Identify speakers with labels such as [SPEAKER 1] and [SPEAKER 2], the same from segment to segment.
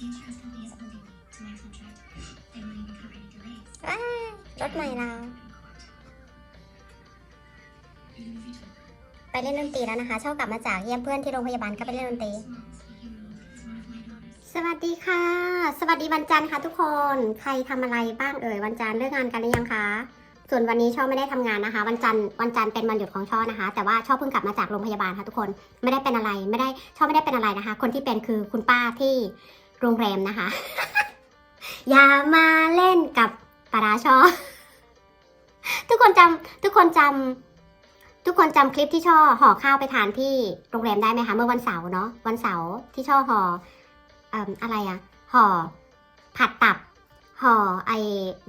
[SPEAKER 1] ว้ารถใหม่เรา ไปเล่นดนตรีแล้วนะคะชอบกลับมาจากเยี่ยมเพื่อนที่โรงพยาบาลก็ไปเล่นดนตรี สวัสดีค่ะ สวัสดีวันจันทร์ค่ะทุกคน ใครทำอะไรบ้างเอ่ยวันจันทร์เลิกงานกันหรือยังคะ ส่วนวันนี้ช่อไม่ได้ทำงานนะคะ วันจันทร์วันจันทร์เป็นวันหยุดของช่อนะคะ แต่ว่าช่อเพิ่งกลับมาจากโรงพยาบาลค่ะทุกคน ไม่ได้เป็นอะไร ไม่ได้ช่อไม่ได้เป็นอะไรนะคะ คนที่เป็นคือคุณป้าที่ โรงแรมนะคะ อย่ามาเล่นกับปลาราชอ ทุกคนจำทุกคนจำทุกคนจำคลิปที่ช่อห่อข้าวไปทานที่โรงแรมได้ไหมคะ เมื่อวันเสาร์เนาะวันเสาร์ที่ช่อห่อเอ่ออะไรอะห่อผัดตับ ห่อไอ้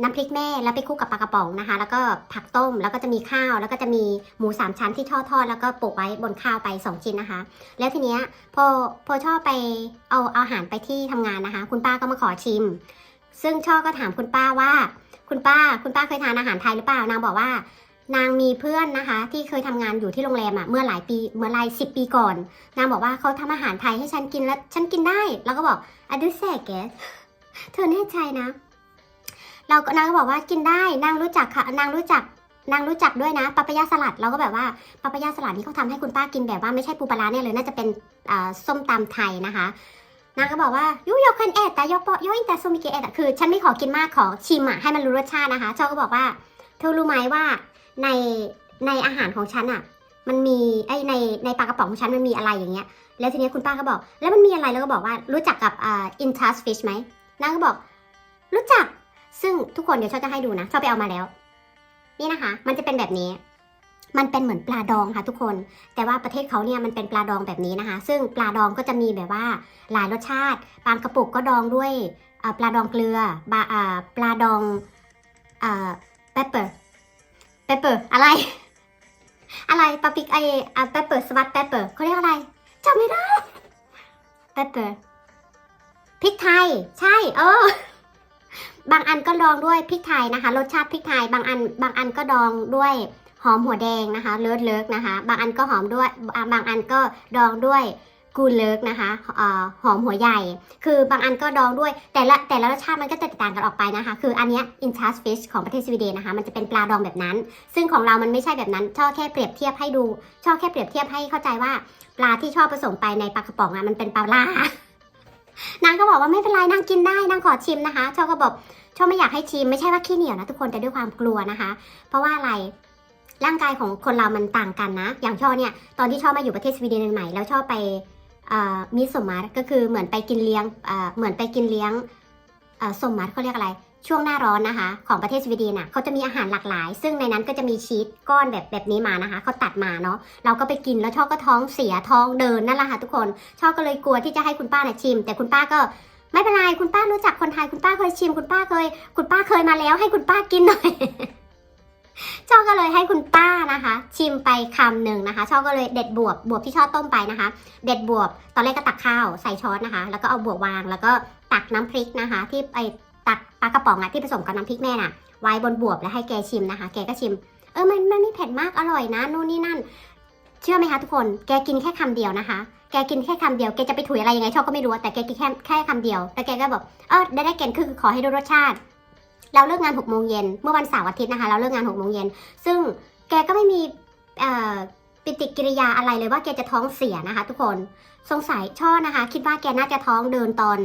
[SPEAKER 1] น้ำพริกแม่แล้วไปคลุกกับปลากระป๋องนะคะ แล้วก็ผักต้มแล้วก็จะมีข้าว แล้วก็จะมีหมูสามชั้นที่ทอดทอดแล้วก็โปะไว้บนข้าวไปสองชิ้นนะคะ แล้วทีเนี้ยพอพอชอบไปเอาเอาอาหารไปที่ทำงานนะคะ คุณป้าก็มาขอชิม ซึ่งช่อก็ถามคุณป้าว่า คุณป้าคุณป้าเคยทานอาหารไทยหรือเปล่านางบอกว่านางมีเพื่อนนะคะ ที่เคยทำงานอยู่ที่โรงแรมอะเมื่อหลายปีเมื่อหลายสิบปีก่อน นางบอกว่าเขาทำอาหารไทยให้ฉันกินแล้วฉันกินได้ แล้วก็บอกอะดูแสกแกเธอแน่ใจนะ เราก็นางก็บอกว่ากินได้นางรู้จักค่ะนางรู้จักนางรู้จักด้วยนะปาปายาสลัดเราก็แบบว่าปาปายาสลัดนี่เขาทำให้คุณป้ากินแบบว่าไม่ใช่ปูปลาร้าเนี่ยเลยน่าจะเป็นส้มตำไทยนะคะนางก็บอกว่ายุยกคันเอ็ดแต่ยกปอยอินแต่โซมิเกเอ็ดอะคือ ฉันไม่ขอกินมากขอชิมอะให้มันรู้รสชาตินะคะชอก็บอกว่า เธอรู้ไหมว่าในในอาหารของฉันอะมันมีไอในในปลากระป๋องของฉันมันมีอะไรอย่างเงี้ย แล้วทีเนี้ยคุณป้าก็บอก แล้วมันมีอะไรแล้วก็บอกว่ารู้จักกับอ่าอินทัสฟิชไหมนางก็บอก รู้จัก ซึ่งทุกคนเดี๋ยวชอบจะให้ดูนะชอบไปเอามาแล้ว นี่นะคะ มันจะเป็นแบบนี้ มันเป็นเหมือนปลาดองค่ะทุกคน แต่ว่าประเทศเขาเนี่ยมันเป็นปลาดองแบบนี้นะคะ ซึ่งปลาดองก็จะมีแบบว่าหลายรสชาติ บางกระปุกก็ดองด้วยปลาดองเกลือบาอ่าปลาดองเปปเปอร์เปปเปอร์อะไร อะไรปาปิกไอเปปเปอร์สวัสดเปปเปอร์เขาเรียกอะไรจำไม่ได้เปปเปอร์พริกไทย ใช่ เออ บางอันก็ดองด้วยพริกไทยนะคะ รสชาติพริกไทย บางอันบางอันก็ดองด้วยหอมหัวแดงนะคะเลิศเลิกนะคะ บางอันก็หอมด้วยบางอันก็ดองด้วยกูเลิกนะคะออหอมหัวใหญ่ คือบางอันก็ดองด้วย แต่ละแต่ละรสชาติมันก็แตกต่างกันออกไปนะคะ คืออันนี้ย in c h a rge fish ของประเทศสวีเดนนะคะ มันจะเป็นปลาดองแบบนั้น ซึ่งของเรามันไม่ใช่แบบนั้น ชอบแค่เปรียบเทียบให้ดู ชอบแค่เปรียบเทียบให้เข้าใจว่า ปลาที่ชอบผสมไปในปลากระป๋องอะมันเป็นปลาล่า นางก็บอกว่าไม่เป็นไรนางกินได้นางขอชิมนะคะชอก็บอกชอบไม่อยากให้ชิมไม่ใช่ว่าขี้เหนียวนะทุกคนแต่ด้วยความกลัวนะคะ เพราะว่าอะไรร่างกายของคนเรามันต่างกันนะ อย่างชอเนี่ยตอนที่ชอบมาอยู่ประเทศสวีเดนใหม่แล้วชอบไปมิสมาร์ก็คือเหมือนไปกินเลี้ยงเหมือนไปกินเลี้ยงสมมาร์เขาเรียกอะไร ช่วงหน้าร้อนนะคะ ของประเทศสวีเดนอะเขาจะมีอาหารหลากหลาย ซึ่งในนั้นก็จะมีชีสก้อนแบบแบบนี้มานะคะเขาตัดมาเนาะเราก็ไปกินแล้วชอบก็ท้องเสียท้องเดินนั่นแหละค่ะทุกคนชอบก็เลยกลัวที่จะให้คุณป้าเนี่ยชิม แต่คุณป้าก็ไม่เป็นไรคุณป้ารู้จักคนไทยคุณป้าเคยชิม คุณป้าเคย คุณป้าเคยมาแล้วให้คุณป้ากินหน่อยช่อก็เลยให้คุณป้านะคะ ชิมไปคำหนึ่งนะคะช่อก็เลยเด็ดบวบบวบที่ช่อต้มไปนะคะ เด็ดบวบตอนแรกก็ตักข้าวใส่ช้อนนะคะ แล้วก็เอาบวบวางแล้วก็ตักน้ำพริกนะคะ ที่ไอ ตักปลากระป๋องอะที่ผสมกับน้ำพริกแม่น่ะ ไว้บนบวบแล้วให้แกชิมนะคะ แกก็ชิม เออมันมันไม่เผ็ดมากอร่อยนะนู่นนี่นั่น เชื่อไหมคะทุกคน แกกินแค่คำเดียวนะคะ แกกินแค่คำเดียว แกจะไปถุยอะไรยังไงชอบก็ไม่รู้ แต่แกกินแค่แค่คำเดียว แล้วแกก็บอก เออได้ได้เกณฑ์คือขอให้ดูรสชาติ เราเลิกงานหกโมงเย็นเมื่อวันเสาร์อาทิตย์นะคะ เราเลิกงานหกโมงเย็นซึ่งแกก็ไม่มีปฏิกิริยาอะไรเลยว่าแกจะท้องเสียนะคะ ทุกคน สงสัยช่อนะคะ คิดว่าแกน่าจะท้องเดินตอน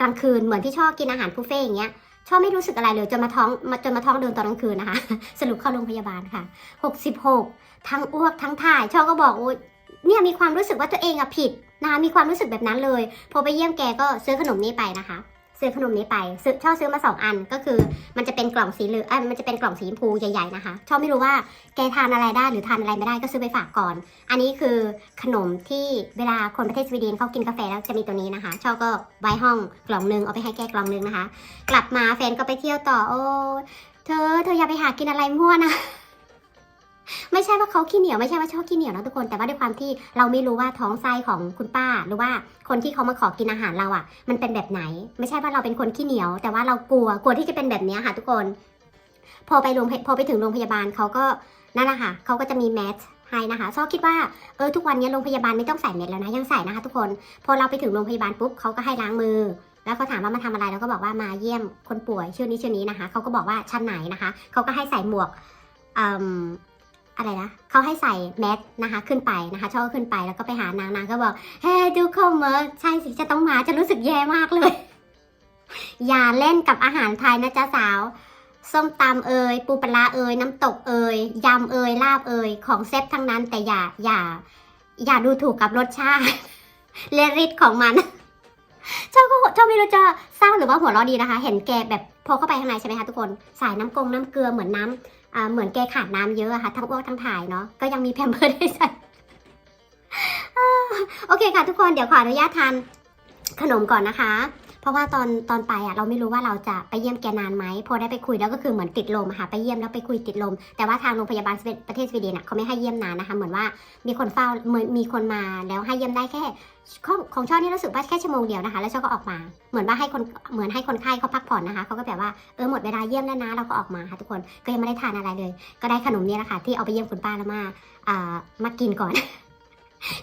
[SPEAKER 1] กลางคืนเหมือนที่ช่อกินอาหารบุฟเฟ่ต์อย่างเงี้ยช่อไม่รู้สึกอะไรเลยจนมาท้องจนมาท้องเดินตอนกลางคืนนะคะ สรุปเข้าโรงพยาบาลค่ะ 66 ทั้งอ้วกทั้งถ่ายช่อก็บอกโอ้เนี่ยมีความรู้สึกว่าตัวเองอะผิดนะคะมีความรู้สึกแบบนั้นเลย พอไปเยี่ยมแกก็ซื้อขนมนี้ไปนะคะ ซื้อขนมนี้ไปซื้อช่อซื้อมาสองอันก็คือ มันจะเป็นกล่องสีเหลืองมันจะเป็นกล่องสีชมพูใหญ่ๆนะคะช่อไม่รู้ว่าแกทานอะไรได้หรือทานอะไรไม่ได้ก็ซื้อไปฝากก่อน อันนี้คือขนมที่เวลาคนประเทศสวีเดนเขากินกาแฟแล้วจะมีตัวนี้นะคะช่อก็ไว้ห้องกล่องนึงเอาไปให้แกกล่องนึงนะคะ กลับมาแฟนก็ไปเที่ยวต่อโอ้เธอเธออย่าไปหากินอะไรมั่วนะ ไม่ใช่ว่าเขาขี้เหนียวไม่ใช่ว่าชอบขี้เหนียวนะทุกคนแต่ว่าด้วยความที่เราไม่รู้ว่าท้องไส้ของคุณป้า หรือว่าคนที่เขามาขอกินอาหารเราอะ มันเป็นแบบไหน ไม่ใช่ว่าเราเป็นคนขี้เหนียว แต่ว่าเรากลัวกลัวที่จะเป็นแบบนี้ค่ะ ทุกคน พอไปโรงพยพอไปถึงโรงพยาบาลเขาก็นั่นแหละค่ะเขาก็จะมีแมสให้นะคะซอคิดว่าเออทุกวันนี้โรงพยาบาลไม่ต้องใส่เม็ดแล้วนะยังใส่นะคะ ทุกคนพอเราไปถึงโรงพยาบาลปุ๊บเขาก็ให้ล้างมือ แล้วเขาถามว่ามาทำอะไรเราก็บอกว่ามาเยี่ยมคนป่วยชื่อนี้ชื่อนี้นะคะเขาก็บอกว่าชั้นไหนนะคะเขาก็ให้ใส่หมวก อะไรนะเขาให้ใส่แมสนะคะขึ้นไปนะคะช่อขึ้นไปแล้วก็ไปหานางนางก็บอกเฮ้ทุกคนมาใช่สิจะต้องมาจะรู้สึกแย่มากเลย อย่าเล่นกับอาหารไทยนะจ๊ะสาว ส้มตำเอ่ยปูปลาเอ่ยน้ำตกเอ่ยยำเอ่ยลาบเอ่ยของเซฟทั้งนั้นแต่อย่าอย่า อย่าดูถูกกับรสชาติและฤทธิ์ของมันเจ้าก็เจ้าไม่รู้จะเศร้าหรือว่าหัวเราะดีนะคะ เห็นแกแบบพอเข้าไปข้างในใช่ไหมคะทุกคน ใส่น้ำกงน้ำเกลือเหมือนน้ำ เหมือนแกขาดน้ำเยอะค่ะทั้งอ้วกทั้งถ่ายเนาะก็ยังมีแพมเพิร์ดให้ใส่โอเคค่ะทุกคนเดี๋ยวขออนุญาตทานขนมก่อนนะคะ ราะว่าตอนตอนไปอะเราไม่รู้ว่าเราจะไปเยี่ยมแกนานไหมพอได้ไปคุยแล้วก็คือเหมือนติดลมอะค่ะไปเยี่ยมแล้วไปคุยติดลม แต่ว่าทางโรงพยาบาลสวีประเทศสวีเดนอะเขาไม่ให้เยี่ยมนานนะคะเหมือนว่ามีคนเฝ้ามีคนมาแล้วให้เยี่ยมได้แค่ของของช่อนี่รู้สึกว่าแค่ชั่วโมงเดียวนะคะ แล้วช่อก็ออกมา เหมือนว่าให้คนเหมือนให้คนไข้เขาพักผ่อนนะคะเขาก็แบบว่าเออหมดเวลาเยี่ยมแล้วนะเราก็ออกมาค่ะทุกคนก็ยังไม่ได้ทานอะไรเลย ก็ได้ขนมเนี่ยแหละค่ะที่เอาไปเยี่ยมคุณป้าแล้วมาอ่ามากินก่อน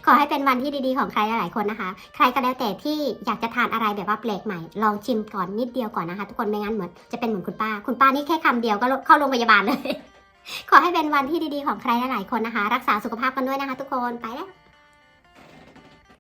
[SPEAKER 1] ขอให้เป็นวันที่ดีๆของใครหลายๆคนนะคะ ใครก็แล้วแต่ที่อยากจะทานอะไรแบบว่าแปลกใหม่ ลองชิมก่อนนิดเดียวก่อนนะคะ ทุกคนไม่งั้นเหมือนจะเป็นเหมือนคุณป้า คุณป้านี่แค่คำเดียวก็เข้าโรงพยาบาลเลย ขอให้เป็นวันที่ดีๆของใครหลายๆคนนะคะ รักษาสุขภาพกันด้วยนะคะ ทุกคนไปแล้ว